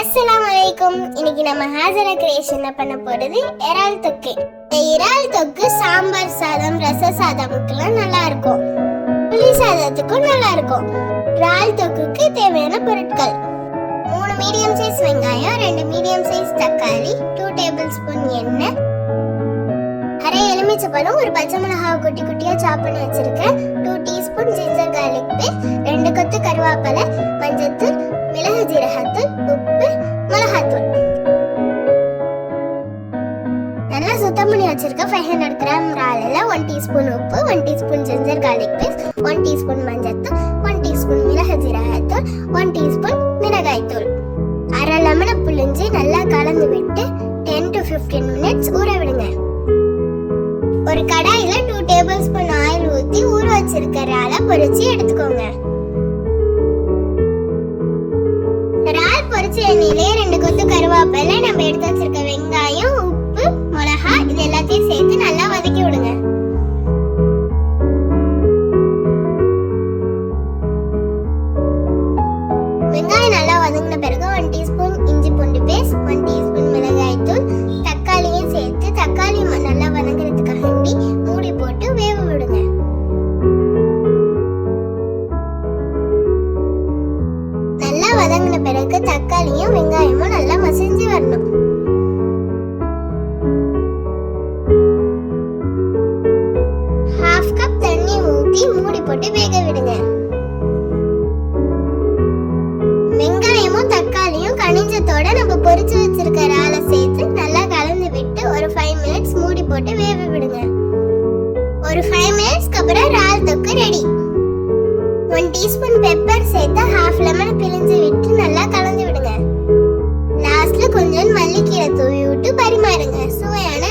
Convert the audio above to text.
அஸ்ஸலாமு வலைக்கும் இன்னைக்கு நம்ம ஹாஜர கிரியேஷன்ல பண்ண போறது? இறால் தொக்கு. இந்த இறால் தொக்கு சாம்பார் சாதம் ரச சாதமுக்கெல்லாம் நல்லா இருக்கும் புளி சாதத்துக்கும் நல்லா இருக்கும் இறால் தொக்குக்கு தேவையான பொருட்கள். மூணு மீடியம் சைஸ் வெங்காயம் ரெண்டு மீடியம் சைஸ் தக்காளி டூ டேபிள் ஸ்பூன் எண்ணெய். அரை எலுமிச்சை பழம் ஒரு பச்சை மிளகாவை குட்டி குட்டியா சாப் பண்ணி வச்சிருக்கேன். Two teaspoon ginger garlic paste ரெண்டு கொத்து கருவேப்பிலை மஞ்சத்தூள் மிளகு ஜீரகத்தூள் நல்லா சுத்தம் பண்ணி வச்சிருக்க ஃபைவ் ஹண்ட்ரட் கிராம் இறாலில் ஒன் டீஸ்பூன் உப்பு one teaspoon ginger garlic paste one teaspoon மஞ்சத்தூள் ஒன் டீஸ்பூன் மிளகு ஜீரகத்தூள் ஒன் டீஸ்பூன் மிளகாய்த்தூள் அரை லெமனை புழிஞ்சு நல்லா கலந்து விட்டு டென் டு ஃபிஃப்டீன் மினிட்ஸ் ஊற விடுங்க. ஒரு கடாயில் டூ டேபிள் ஸ்பூன் ஆயில் ஊற்றி ஊற வச்சிருக்க இறாலை பொரிச்சு எடுத்துக்கோங்க. ரால் பொரிச்ச எண்ணெயிலே ரெண்டு கொத்து கருவேப்பிலை நம்ம எடுத்து வச்சிருக்க வெங்காயம் வெங்காயம் நல்லா வதங்கின பிறகு ஒன் டீஸ்பூன் இஞ்சி பூண்டு பேஸ்ட் ஒன் டீஸ்பூன் மிளகாய் தூள் தக்காளியும் சேர்த்து தக்காளி நல்லா வதங்குறதுக்காண்டி மூடி போட்டு வேக விடுங்க. நல்லா வதங்கின பிறகு தக்காளியும் வெங்காயமும் நல்லா மசிஞ்சு வரணும். ஹாஃப் கப் தண்ணி ஊற்றி மூடி போட்டு வேக விடுங்க. பொரிச்சு வச்சிருக்க இறாலை சேர்த்து நல்லா கலந்து விட்டு ஒரு ஃபைவ் மினிட்ஸ் மூடி போட்டு வேக விடுங்க. ஒரு ஃபைவ் மினிட்ஸ்க்கு அப்புறம் இறால் தொக்கு ரெடி ஒன் டீஸ்பூன் பெப்பர் சேர்த்து ஹாஃப் லெமன் பிழிஞ்சு விட்டு நல்லா கலந்து விடுங்க. லாஸ்ட்ல கொஞ்சம் மல்லிக்கீரை தூவி விட்டு பரிமாறுங்க. சுவையான